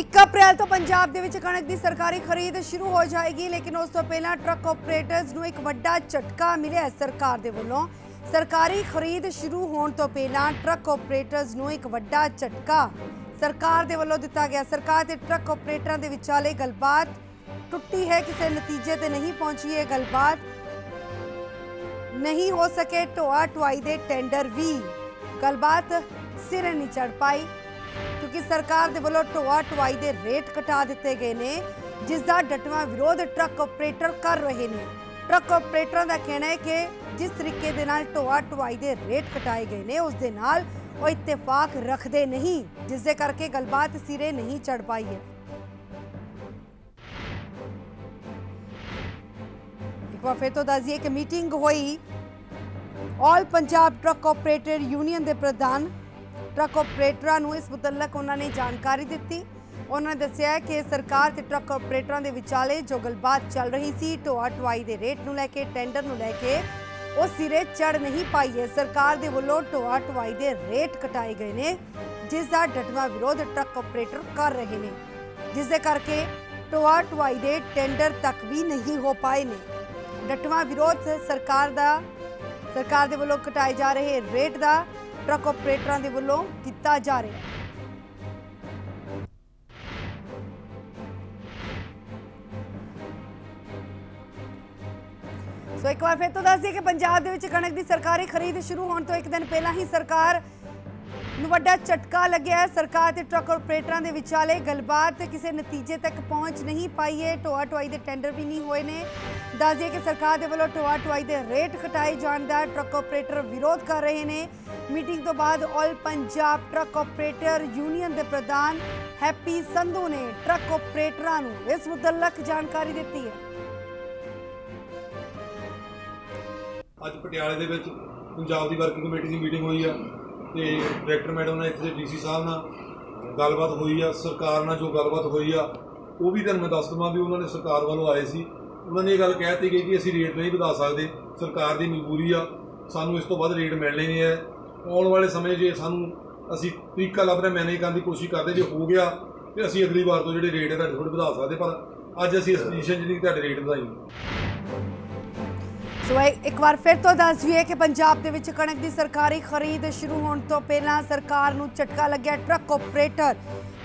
1 ਅਪ੍ਰੈਲ ਤੋਂ ਪੰਜਾਬ ਦੇ ਵਿੱਚ ਕਣਕ ਦੀ ਸਰਕਾਰੀ ਖਰੀਦ ਸ਼ੁਰੂ ਹੋ ਜਾਏਗੀ, ਲੇਕਿਨ ਉਸ ਤੋਂ ਪਹਿਲਾਂ ਟਰੱਕ ਆਪਰੇਟਰਸ ਨੂੰ ਇੱਕ ਵੱਡਾ ਝਟਕਾ ਮਿਲਿਆ ਸਰਕਾਰ ਦੇ ਵੱਲੋਂ। ਸਰਕਾਰੀ ਖਰੀਦ ਸ਼ੁਰੂ ਹੋਣ ਤੋਂ ਪਹਿਲਾਂ ਟਰੱਕ ਆਪਰੇਟਰਸ ਨੂੰ ਇੱਕ ਵੱਡਾ ਝਟਕਾ ਸਰਕਾਰ ਦੇ ਵੱਲੋਂ ਦਿੱਤਾ ਗਿਆ। ਸਰਕਾਰ ਤੇ ਟਰੱਕ ਆਪਰੇਟਰਾਂ ਦੇ ਵਿਚਾਲੇ ਗੱਲਬਾਤ ਟੁੱਟੀ ਹੈ, ਕਿਸੇ ਨਤੀਜੇ ਤੇ ਨਹੀਂ ਪਹੁੰਚੀ। ਹੈ ਗੱਲਬਾਤ ਨਹੀਂ ਹੋ ਸਕੇ ਢੋਆ ਢੁਆਈ ਦੇ ਟੈਂਡਰ ਵੀ। ਗੱਲਬਾਤ ਸਿਰੇ ਨਹੀਂ ਚੜ ਪਾਈ। ਕਿਉਂਕਿ ਸਰਕਾਰ ਦੇ ਵੱਲੋਂ ਢੋਆ ਢੁਆਈ ਦੇ ਰੇਟ ਘਟਾ ਦਿੱਤੇ ਗਏ ਨੇ, ਜਿਸ ਦਾ ਡਟਵਾ ਵਿਰੋਧ ਟਰੱਕ ਆਪਰੇਟਰ ਕਰ ਰਹੇ ਨੇ। ਟਰੱਕ ਆਪਰੇਟਰਾਂ ਦਾ ਕਹਿਣਾ ਹੈ ਕਿ ਜਿਸ ਤਰੀਕੇ ਦੇ ਨਾਲ ਢੋਆ ਢੁਆਈ ਦੇ ਰੇਟ ਘਟਾਏ ਗਏ ਨੇ, ਉਸ ਦੇ ਨਾਲ ਉਹ ਇਤਫਾਕ ਰੱਖਦੇ ਨਹੀਂ, ਜਿਸ ਦੇ ਕਰਕੇ ਗੱਲਬਾਤ ਸਿਰੇ ਨਹੀਂ ਚੜ ਪਾਈ ਹੈ। ਇੱਕ ਵਾਰ ਫਿਰ ਤੋਂ ਦੱਸ ਕਿ ਮੀਟਿੰਗ ਹੋਈ। All Punjab truck operator union ਦੇ ਪ੍ਰਧਾਨ ਟਰੱਕ ਆਪਰੇਟਰਾਂ ਨੂੰ ਇਸ ਮੁਤਲਕ ਉਹਨਾਂ ਨੇ ਜਾਣਕਾਰੀ ਦਿੱਤੀ। ਉਹਨਾਂ ਨੇ ਦੱਸਿਆ ਕਿ ਸਰਕਾਰ ਤੇ ਟਰੱਕ ਆਪਰੇਟਰਾਂ ਦੇ ਵਿਚਾਲੇ ਜੋ ਗੱਲਬਾਤ ਚੱਲ ਰਹੀ ਸੀ, ਢੋਆ ਢੁਆਈ ਦੇ ਰੇਟ ਨੂੰ ਲੈ ਕੇ, ਟੈਂਡਰ ਨੂੰ ਲੈ ਕੇ, ਉਹ ਸਿਰੇ ਚੜ ਨਹੀਂ ਪਾਈ ਹੈ। ਸਰਕਾਰ ਦੇ ਵੱਲੋਂ ਢੋਆ ਢੁਆਈ ਦੇ ਰੇਟ ਘਟਾਏ ਗਏ ਨੇ, ਜਿਸ ਦਾ ਡਟਵਾ ਵਿਰੋਧ ਟਰੱਕ ਆਪਰੇਟਰ ਕਰ ਰਹੇ ਨੇ। ਜਿਸ ਦੇ ਕਰਕੇ ਢੋਆ ਢੁਆਈ ਦੇ ਟੈਂਡਰ ਤੱਕ ਵੀ ਨਹੀਂ ਹੋ ਪਾਏ ਨੇ। ਡਟਵਾ ਵਿਰੋਧ ਸਰਕਾਰ ਦਾ, ਸਰਕਾਰ ਦੇ ਵੱਲੋਂ ਘਟਾਏ ਜਾ ਰਹੇ ਰੇਟ ਦਾ ਟਰੱਕ ਆਪਰੇਟਰਾਂ ਦੇ ਵੱਲੋਂ ਕੀਤਾ ਜਾ ਰਿਹਾ ਹੈ। ਸੋ ਇੱਕ ਵਾਰ ਫਿਰ ਤੋਂ ਦੱਸ ਦਈਏ ਕਿ ਪੰਜਾਬ ਦੇ ਵਿੱਚ ਕਣਕ ਦੀ ਸਰਕਾਰੀ ਖਰੀਦ ਸ਼ੁਰੂ ਹੋਣ ਤੋਂ ਇੱਕ ਦਿਨ ਪਹਿਲਾਂ ਹੀ ਸਰਕਾਰ ਨੂੰ ਵੱਡਾ ਝਟਕਾ ਲੱਗਿਆ ਸਰਕਾਰ ਤੇ ਟਰੱਕ ਆਪਰੇਟਰਾਂ ਦੇ ਵਿਚਾਲੇ ਗੱਲਬਾਤ ਕਿਸੇ ਨਤੀਜੇ ਤੱਕ ਪਹੁੰਚ ਨਹੀਂ ਪਾਈ ਹੈ। ਢੋਆ ਢੁਆਈ ਦੇ ਟੈਂਡਰ ਵੀ ਨਹੀਂ ਹੋਏ ਨੇ। ਦੱਸ ਦਈਏ ਕਿ ਸਰਕਾਰ ਦੇ ਵੱਲੋਂ ਢੋਆ ਢੁਆਈ ਦੇ ਰੇਟ ਘਟਾਏ ਜਾਣ ਦਾ ਟਰੱਕ ਆਪਰੇਟਰ ਵਿਰੋਧ ਕਰ ਰਹੇ ਨੇ। ਮੀਟਿੰਗ ਤੋਂ ਬਾਅਦ all Punjab truck operator union ਦੇ ਪ੍ਰਧਾਨ ਹੈਪੀ ਸੰਧੂ ਨੇ ਟਰੱਕ ਆਪਰੇਟਰਾਂ ਨੂੰ ਇਸ ਮੁਤਲਕ ਜਾਣਕਾਰੀ ਦਿੱਤੀ ਹੈ। ਅੱਜ ਪਟਿਆਲੇ ਦੇ ਵਿੱਚ ਪੰਜਾਬ ਦੀ ਵਰਕਿੰਗ ਕਮੇਟੀ ਦੀ ਮੀਟਿੰਗ ਹੋਈ ਆ ਤੇ ਡਾਇਰੈਕਟਰ ਮੈਡਮ ਨਾਲ ਇੱਥੇ ਡੀਸੀ ਸਾਹਿਬ ਨਾਲ ਗੱਲਬਾਤ ਹੋਈ ਆ, ਸਰਕਾਰ ਨਾਲ ਜੋ ਗੱਲਬਾਤ ਹੋਈ ਆ, ਉਹ ਵੀ ਤੁਹਾਨੂੰ ਮੈਂ ਦੱਸ ਦਵਾਂ ਵੀ ਉਹਨਾਂ ਨੇ ਸਰਕਾਰ ਵੱਲੋਂ ਆਏ ਸੀ। ਉਹਨਾਂ ਨੇ ਇਹ ਗੱਲ ਕਹਿਤੀ ਗਈ ਕਿ ਅਸੀਂ ਰੇਟ ਨਹੀਂ ਵਧਾ ਸਕਦੇ, ਸਰਕਾਰ ਦੀ ਮਜਬੂਰੀ ਆ, ਸਾਨੂੰ ਇਸ ਤੋਂ ਵੱਧ ਰੇਟ ਮਿਲਣੇ ਨਹੀਂ ਹੈ। ਆਉਣ ਵਾਲੇ ਸਮੇਂ 'ਜੇ ਸਾਨੂੰ, ਅਸੀਂ ਤਰੀਕਾ ਲੱਭ ਮੈਨੇਜ ਕਰਨ ਦੀ ਕੋਸ਼ਿਸ਼ ਕਰਦੇ ਜੇ ਹੋ ਗਿਆ, ਤੇ ਅਸੀਂ ਅਗਲੀ ਵਾਰ ਤੋਂ ਜਿਹੜੇ ਰੇਟ ਹੈ ਤੁਹਾਡੇ ਥੋੜੇ ਵਧਾ ਸਕਦੇ, ਪਰ ਅੱਜ ਅਸੀਂ ਇਸ ਪੋਜੀਸ਼ਨ 'ਚ ਤੁਹਾਡੇ ਰੇਟ ਵਧਾਈ ਸੋ ਇੱਕ ਵਾਰ ਫਿਰ ਤੋਂ ਦੱਸ ਦਈਏ ਕਿ ਪੰਜਾਬ ਦੇ ਵਿੱਚ ਕਣਕ ਦੀ ਸਰਕਾਰੀ ਖਰੀਦ ਸ਼ੁਰੂ ਹੋਣ ਤੋਂ ਪਹਿਲਾਂ ਸਰਕਾਰ ਨੂੰ ਝਟਕਾ ਲੱਗਿਆ, ਟਰੱਕ ਆਪਰੇਟਰ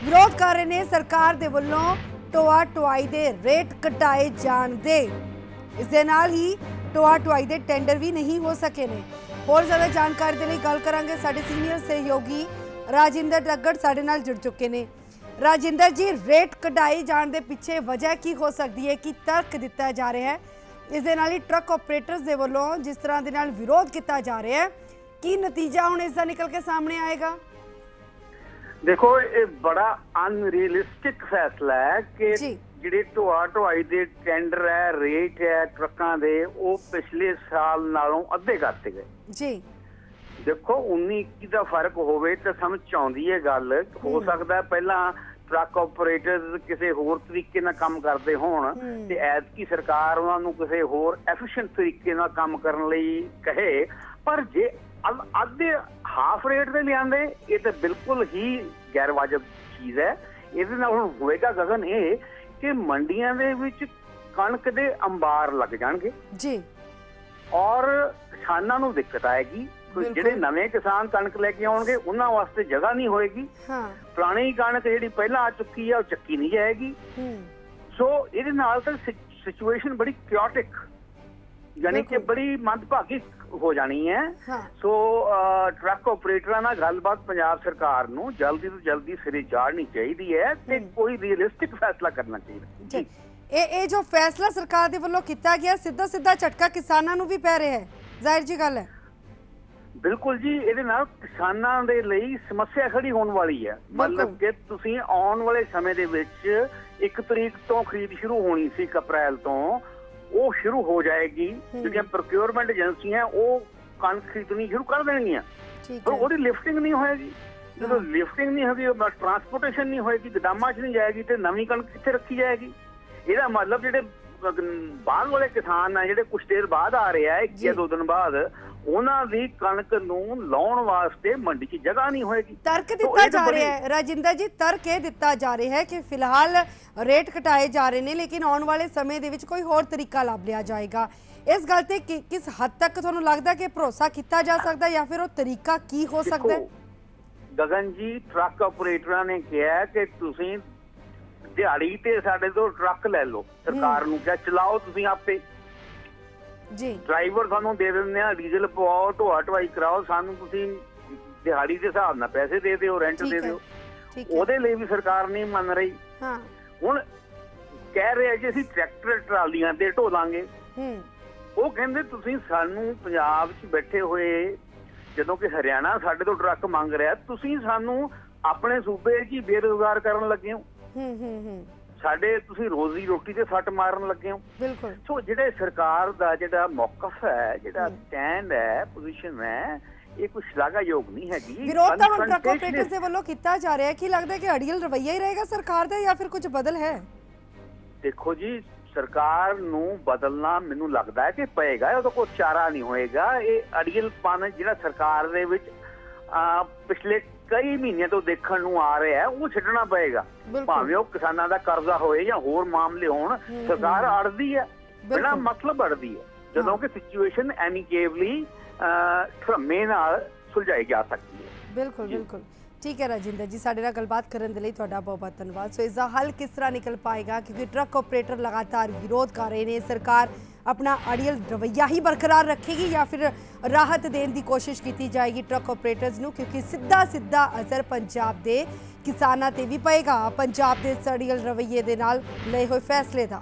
ਵਿਰੋਧ ਕਰ ਰਹੇ ਨੇ, ਸਰਕਾਰ ਦੇ ਵੱਲੋਂ ਟੋਆ ਟੁਆਈ ਦੇ ਰੇਟ ਘਟਾਏ ਜਾਣ ਦੇ ਇਸ ਦੇ ਨਾਲ ਹੀ ਟੋਆ ਟੁਆਈ ਦੇ ਟੈਂਡਰ ਵੀ ਨਹੀਂ ਹੋ ਸਕੇ ਨੇ। ਹੋਰ ਜ਼ਿਆਦਾ ਜਾਣਕਾਰੀ ਦੇ ਲਈ ਗੱਲ ਕਰਾਂਗੇ ਸਾਡੇ ਸੀਨੀਅਰ ਸਹਿਯੋਗੀ ਰਾਜਿੰਦਰ ਟੱਗੜ ਸਾਡੇ ਨਾਲ ਜੁੜ ਚੁੱਕੇ ਨੇ। ਰਾਜਿੰਦਰ ਜੀ, ਰੇਟ ਕਢਾਏ ਜਾਣ ਦੇ ਪਿੱਛੇ ਵਜ੍ਹਾ ਕੀ ਹੋ ਸਕਦੀ ਹੈ? ਕਿ ਤਰਕ ਦਿੱਤਾ ਜਾ ਰਿਹਾ ਹੈ? ਇਸ ਦੇ ਨਾਲ ਹੀ ਟਰੱਕ ਆਪਰੇਟਰਸ ਦੇ ਵੱਲੋਂ ਜਿਸ ਤਰ੍ਹਾਂ ਦੇ ਨਾਲ ਵਿਰੋਧ ਕੀਤਾ ਜਾ ਰਿਹਾ ਹੈ, ਕੀ ਨਤੀਜਾ ਹੁਣ ਇਸ ਦਾ ਨਿਕਲ ਕੇ ਸਾਹਮਣੇ ਆਏਗਾ? ਦੇਖੋ ਇਹ ਬੜਾ ਅਨਰੀਅਲਿਸਟਿਕ ਫੈਸਲਾ ਹੈ ਕਿ। ਜਿਹੜੇ ਢੋਆ ਢੁਆਈ ਦੇ ਟੈਂਡਰ ਹੈ ਰੇਟ ਹੈ ਟਰੱਕਾਂ ਦੇ ਉਹ ਪਿਛਲੇ ਸਾਲ ਨਾਲੋਂ ਅੱਧੇ ਕਰਤੇ ਗਏ। ਜੀ। ਦੇਖੋ 19 21 ਦਾ ਫ਼ਰਕ ਹੋਵੇ ਤਾਂ ਸਮਝ ਆਉਂਦੀ ਹੈ ਗੱਲ। ਹੋ ਸਕਦਾ ਪਹਿਲਾਂ ਟਰੱਕ ਆਪਰੇਟਰਸ ਕਿਸੇ ਹੋਰ ਤਰੀਕੇ ਨਾਲ ਕੰਮ ਕਰਦੇ ਹੋਣ। ਤੇ ਐਤਕੀ ਸਰਕਾਰ ਉਹਨਾਂ ਨੂੰ ਕਿਸੇ ਹੋਰ ਐਫੀਸ਼ੀਐਂਟ ਤਰੀਕੇ ਨਾਲ ਕੰਮ ਕਰਨ ਲਈ ਕਹੇ। ਪਰ ਜੇ ਅੱਧੇ ਹਾਫ ਰੇਟ ਦੇ ਲਿਆਂਦੇ ਇਹ ਤਾਂ ਬਿਲਕੁਲ ਹੀ ਗੈਰ ਵਾਜਬ ਚੀਜ਼ ਹੈ। ਇਹਦੇ ਨਾਲ ਹੁਣ ਹੋਏਗਾ ਗਗਨ ਇਹ ਕਿ ਮੰਡੀਆਂ ਦੇ ਵਿੱਚ ਕਣਕ ਦੇ ਅੰਬਾਰ ਲੱਗ ਜਾਣਗੇ। ਜੀ। ਔਰ ਕਿਸਾਨਾਂ ਨੂੰ ਦਿੱਕਤ ਆਏਗੀ। ਜਿਹੜੇ ਨਵੇਂ ਕਿਸਾਨ ਕਣਕ ਲੈ ਕੇ ਆਉਣਗੇ ਉਹਨਾਂ ਵਾਸਤੇ ਜਗ੍ਹਾ ਨਹੀਂ ਹੋਏਗੀ। ਹਾਂ। ਪੁਰਾਣੀ ਕਣਕ ਜਿਹੜੀ ਪਹਿਲਾਂ ਆ ਚੁੱਕੀ ਆ ਉਹ ਚੱਕੀ ਨਹੀਂ ਜਾਏਗੀ। ਹੂੰ। ਸੋ ਇਹਦੇ ਨਾਲ ਤਾਂ ਸਿਚੁਏਸ਼ਨ ਬੜੀ ਕਿਓਟਿਕ ਯਾਨੀ ਕਿ। ਬੜੀ ਮੰਦਭਾਗੀ ਹੋ ਜਾਣੀ ਹੈ। ਸੋ ਟਰੱਕ ਆਪਰੇਟਰਾਂ ਨਾਲ ਗੱਲਬਾਤ ਪੰਜਾਬ ਸਰਕਾਰ ਨੂੰ ਜਲਦੀ ਤੋਂ ਜਲਦੀ ਸਿਰੇ ਚਾੜਨੀ ਚਾਹੀਦੀ ਹੈ ਤੇ। ਕੋਈ ਰੀਅਲਿਸਟਿਕ ਫੈਸਲਾ ਕਰਨਾ ਚਾਹੀਦਾ। ਇਹ ਇਹ ਜੋ ਫੈਸਲਾ ਸਰਕਾਰ ਦੇ ਵੱਲੋਂ ਕੀਤਾ ਗਿਆ ਸਿੱਧਾ ਸਿੱਧਾ ਝਟਕਾ ਕਿਸਾਨਾਂ ਨੂੰ ਵੀ ਪੈ ਰਿਹਾ ਹੈ। ਜ਼ਾਹਿਰ ਜੀ ਗੱਲ ਹੈ। ਬਿਲਕੁਲ ਜੀ ਇਹਦੇ ਨਾਲ ਕਿਸਾਨਾਂ ਦੇ ਲਈ ਸਮੱਸਿਆ ਖੜੀ ਹੋਣ ਵਾਲੀ ਹੈ। ਮਤਲਬ ਕਿ ਤੁਸੀਂ ਆਉਣ ਵਾਲੇ ਸਮੇਂ ਦੇ ਵਿੱਚ 1 ਤਰੀਕ ਤੋਂ ਖਰੀਦ ਸ਼ੁਰੂ ਹੋਣੀ ਸੀ ਅਪ੍ਰੈਲ ਤੋਂ। ਉਹ ਸ਼ੁਰੂ ਹੋ ਜਾਏਗੀ। ਜਿਹੜੀਆਂ ਪ੍ਰੋਕਿਉਰਮੈਂਟ ਏਜੰਸੀਆਂ ਉਹ ਕਣਕ ਖਰੀਦਣੀ ਸ਼ੁਰੂ ਕਰ ਦੇਣਗੀਆਂ। ਪਰ ਉਹਦੀ ਲਿਫਟਿੰਗ ਨਹੀਂ ਹੋਏਗੀ। ਜਦੋਂ ਲਿਫਟਿੰਗ ਨਹੀਂ ਹੋਗੀ ਟਰਾਂਸਪੋਰਟੇਸ਼ਨ ਨਹੀਂ ਹੋਏਗੀ ਗਦਾਮਾਂ 'ਚ ਨਹੀਂ ਜਾਏਗੀ ਤੇ ਨਵੀਂ ਕਣਕ ਕਿੱਥੇ ਰੱਖੀ ਜਾਏਗੀ? ਇਹਦਾ ਮਤਲਬ ਜਿਹੜੇ ਬਾਹਰ ਵਾਲੇ ਕਿਸਾਨ ਆ ਜਿਹੜੇ ਕੁਝ ਦੇਰ ਬਾਅਦ ਆ ਰਹੇ ਜੀ। ਜਾਂ। ਦੋ ਦਿਨ ਬਾਅਦ ਉਹਨਾਂ ਦੀ ਕਣਕ ਨੂੰ ਲਾਉਣ ਵਾਸਤੇ ਮੰਡੀ 'ਚ ਜਗ੍ਹਾ ਨਹੀਂ ਹੋਏਗੀ। ਤਰਕ ਦਿੱਤਾ ਜਾ ਰਿਹਾ ਹੈ। ਰਾਜਿੰਦਰ ਜੀ ਤਰਕ ਇਹ ਦਿੱਤਾ ਜਾ ਰਿਹਾ ਹੈ ਕਿ ਫਿਲਹਾਲ ਰੇਟ ਘਟਾਏ ਜਾ ਰਹੇ ਨੇ ਲੇਕਿਨ ਆਉਣ ਵਾਲੇ ਸਮੇਂ ਦੇ ਵਿੱਚ ਕੋਈ ਹੋਰ ਤਰੀਕਾ ਲੱਭ ਲਿਆ ਜਾਏਗਾ। ਇਸ ਗੱਲ ਤੇ ਕਿ- ਕਿਸ ਹੱਦ ਤੱਕ ਤੁਹਾਨੂੰ ਲੱਗਦਾ ਕਿ ਭਰੋਸਾ ਕੀਤਾ ਜਾ ਸਕਦਾ ਜਾਂ ਫਿਰ ਉਹ ਤਰੀਕਾ ਕੀ ਹੋ ਸਕਦਾ ਹੈ? ਗਗਨ ਜੀ ਟਰੱਕ ਆਪਰੇਟਰਾਂ ਨੇ ਕਿਹਾ ਕਿ ਤੁਸੀਂ ਦਿਹਾੜੀ ਤੇ ਸਾਡੇ ਤੋਂ ਟਰੱਕ ਲੈ ਲਓ ਸਰਕਾਰ ਨੂੰ ਕਿਹਾ ਚਲਾਓ ਤੁਸੀਂ ਆਪੇ। ਜੀ। ਡਰਾਈਵਰ ਤੁਹਾਨੂੰ ਦੇ ਦਿੰਦੇ ਆ ਡੀਜ਼ਲ ਪਵਾਓ ਢੋਆ ਢਵਾਈ ਕਰਾਓ ਸਾਨੂੰ ਤੁਸੀਂ ਦਿਹਾੜੀ ਦੇ ਹਿਸਾਬ ਨਾਲ ਪੈਸੇ ਦੇ ਦਿਓ ਰੈਂਟ ਦੇ ਦਿਓ। ਉਹਦੇ ਲਈ ਵੀ ਸਰਕਾਰ ਨਹੀਂ ਮੰਨ ਰਹੀ। ਹਾਂ। ਹੁਣ ਕਹਿ ਰਹੇ ਆ ਜੀ ਅਸੀਂ ਟਰੈਕਟਰ ਟਰਾਲੀਆਂ ਤੇ ਢੋ ਲਾਂਗੇ ਹੂੰ। ਉਹ ਕਹਿੰਦੇ ਤੁਸੀਂ ਸਾਨੂੰ ਪੰਜਾਬ 'ਚ ਬੈਠੇ ਹੋਏ ਜਦੋਂ ਕਿ ਹਰਿਆਣਾ ਸਾਡੇ ਤੋਂ ਟਰੱਕ ਮੰਗ ਰਿਹਾ ਤੁਸੀਂ ਸਾਨੂੰ ਆਪਣੇ ਸੂਬੇ 'ਚ ਹੀ ਬੇਰੁਜ਼ਗਾਰ ਕਰਨ ਲੱਗੇ ਹੋ। ਹੂੰ ਹੂੰ ਹੂੰ। ਸਾਡੇ ਤੁਸੀਂ ਰੋਜ਼ੀ ਰੋਟੀ ਤੇ ਸੱਟ ਮਾਰਨ ਲੱਗੇ ਹੋ। ਬਿਲਕੁਲ। ਸੋ ਜਿਹੜੇ ਸਰਕਾਰ ਦਾ ਜਿਹੜਾ ਮੌਕਫ ਹੈ ਜਿਹੜਾ ਸਟੈਂਡ ਹੈ ਪੋਜੀਸ਼ਨ ਹੈ ਇਹ ਕੁਝ ਸ਼ਲਾਘਾਯੋਗ ਨਹੀਂ ਹੈਗੀ। ਵਿਰੋਧ ਤਾਂ ਹੁਣ ਟਰੱਕ ਆਪਰੇਟਰਸ ਦੇ ਵੱਲੋਂ ਕੀਤਾ ਜਾ ਰਿਹਾ ਹੈ। ਕੀ ਲੱਗਦਾ ਹੈ ਕਿ ਅੜੀਅਲ ਰਵੱਈਆ ਹੀ ਰਹੇਗਾ ਸਰਕਾਰ ਦਾ ਜਾਂ ਫਿਰ ਕੁਝ ਬਦਲ ਹੈ? ਦੇਖੋ ਜੀ ਸਰਕਾਰ ਨੂੰ ਬਦਲਣਾ ਮੈਨੂੰ ਲੱਗਦਾ ਹੈ ਕਿ ਪਏਗਾ ਉਹਦਾ ਕੋਈ ਚਾਰਾ ਨਹੀਂ ਹੋਏਗਾ। ਇਹ ਅੜੀਅਲ ਪਨ ਜਿਹੜਾ ਸਰਕਾਰ ਦੇ ਵਿੱਚ ਪਿਛਲੇ ਕਈ ਮਹੀਨਿਆਂ ਤੋਂ ਦੇਖਣ ਨੂੰ ਆ ਰਿਹਾ ਹੈ ਉਹ ਛੱਡਣਾ ਪਏਗਾ। ਭਾਵੇਂ ਉਹ ਕਿਸਾਨਾਂ ਦਾ ਕਰਜ਼ਾ ਹੋਏ ਜਾਂ ਹੋਰ ਮਾਮਲੇ ਹੋਣ ਸਰਕਾਰ ਅੜਦੀ ਹੈ ਬਿਨਾਂ ਬਿਲਕੁਲ। ਮਤਲਬ ਅੜਦੀ ਹੈ ਜਦੋਂ। ਕਿ ਸਿਚੁਏਸ਼ਨ ਐਮੀਕੇਬਲੀ ਧਰਮੇ ਨਾਲ ਸੁਲਝਾਈ ਜਾ ਸਕਦੀ ਹੈ। ਬਿਲਕੁਲ ਬਿਲਕੁਲ। ਠੀਕ ਹੈ ਰਾਜਿੰਦਰ ਜੀ ਸਾਡੇ ਨਾਲ ਗੱਲਬਾਤ ਕਰਨ ਦੇ ਲਈ ਤੁਹਾਡਾ ਬਹੁਤ ਬਹੁਤ ਧੰਨਵਾਦ। ਸੋ ਇਸ ਦਾ ਹੱਲ ਕਿਸ ਤਰ੍ਹਾਂ ਨਿਕਲ ਪਾਏਗਾ? ਕਿਉਂਕਿ ਟਰੱਕ ਆਪਰੇਟਰ ਲਗਾਤਾਰ ਵਿਰੋਧ ਕਰ ਰਹੇ ਨੇ ਸਰਕਾਰ ਆਪਣਾ ਅੜੀਅਲ ਰਵੱਈਆ ਹੀ ਬਰਕਰਾਰ ਰੱਖੇਗੀ ਜਾਂ ਫਿਰ ਰਾਹਤ ਦੇਣ ਦੀ ਕੋਸ਼ਿਸ਼ ਕੀਤੀ ਜਾਏਗੀ ਟਰੱਕ ਆਪਰੇਟਰਸ ਨੂੰ, ਕਿਉਂਕਿ ਸਿੱਧਾ ਸਿੱਧਾ ਅਸਰ ਪੰਜਾਬ ਦੇ ਕਿਸਾਨਾਂ ਤੇ ਵੀ ਪਏਗਾ। ਪੰਜਾਬ ਦੇ ਇਸ ਅੜੀਅਲ ਰਵੱਈਏ ਦੇ ਨਾਲ ਲਏ ਹੋਏ ਫੈਸਲੇ ਦਾ।